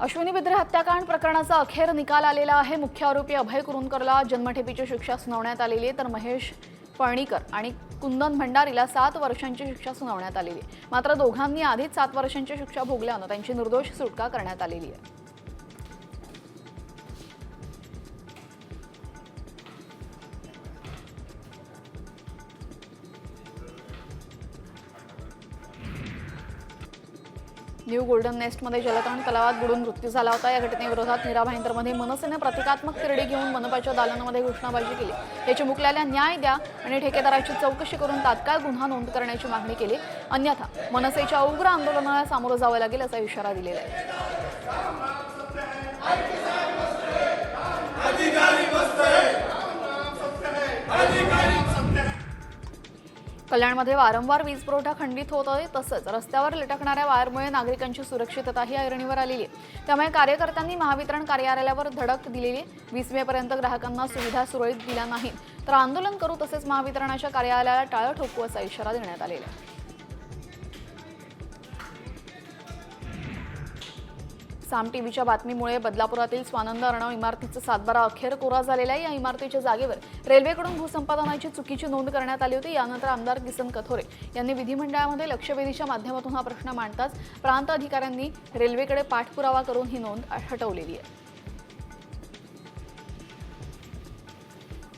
अश्विनी बिद्रे हत्याकांड प्रकरणाचा अखेर निकाल आलेला आहे. मुख्य आरोपी अभय कुरुंदकरला जन्मठेपीची शिक्षा सुनावण्यात आलेली आहे. तर महेश पळणीकर आणि कुंदन भंडारीला सात वर्षांची शिक्षा सुनावण्यात आलेली आहे. मात्र दोघांनी आधीच सात वर्षांची शिक्षा भोगल्यानं त्यांची निर्दोष सुटका करण्यात आलेली आहे. न्यू गोल्डन नेस्टमध्ये जलतरण तलावात बुडून मृत्यू झाला होता. या घटनेविरोधात मीरा भाईंदरमध्ये मनसेने प्रतिकात्मक तिरडी घेऊन मनपाच्या दालनामध्ये घोषणाबाजी केली. या चिमुकल्याला न्याय द्या आणि ठेकेदाराची चौकशी करून तात्काळ गुन्हा नोंद करण्याची मागणी केली. अन्यथा मनसेच्या उग्र आंदोलनाला सामोरं जावं लागेल असा इशारा दिलेला आहे. कल्याणमध्ये वारंवार वीज पुरवठा खंडित होत आहे. तसंच रस्त्यावर लटकणाऱ्या वायरमुळे नागरिकांची सुरक्षितताही ऐरणीवर आलेली आहे. त्यामुळे कार्यकर्त्यांनी महावितरण कार्यालयावर धडक दिलेली आहे. वीस मेपर्यंत ग्राहकांना सुविधा सुरळीत दिल्या नाहीत. तर आंदोलन करू तसेच महावितरणाच्या कार्यालयाला टाळं ठोकू असा इशारा देण्यात आलेला आहे. साम टीव्हीच्या बातमीमुळे बदलापुरातील स्वानंद अर्णव इमारतीचा सातबारा अखेर कोरा झालेला आहे. या इमारतीच्या जागेवर रेल्वेकडून भूसंपादनाची चुकीची नोंद करण्यात आली होती. यानंतर आमदार किसन कथोरे यांनी विधिमंडळामध्ये लक्षवेधीच्या माध्यमातून हा प्रश्न मांडताच प्रांत अधिकाऱ्यांनी रेल्वेकडे पाठपुरावा करून ही नोंद हटवलेली आहे.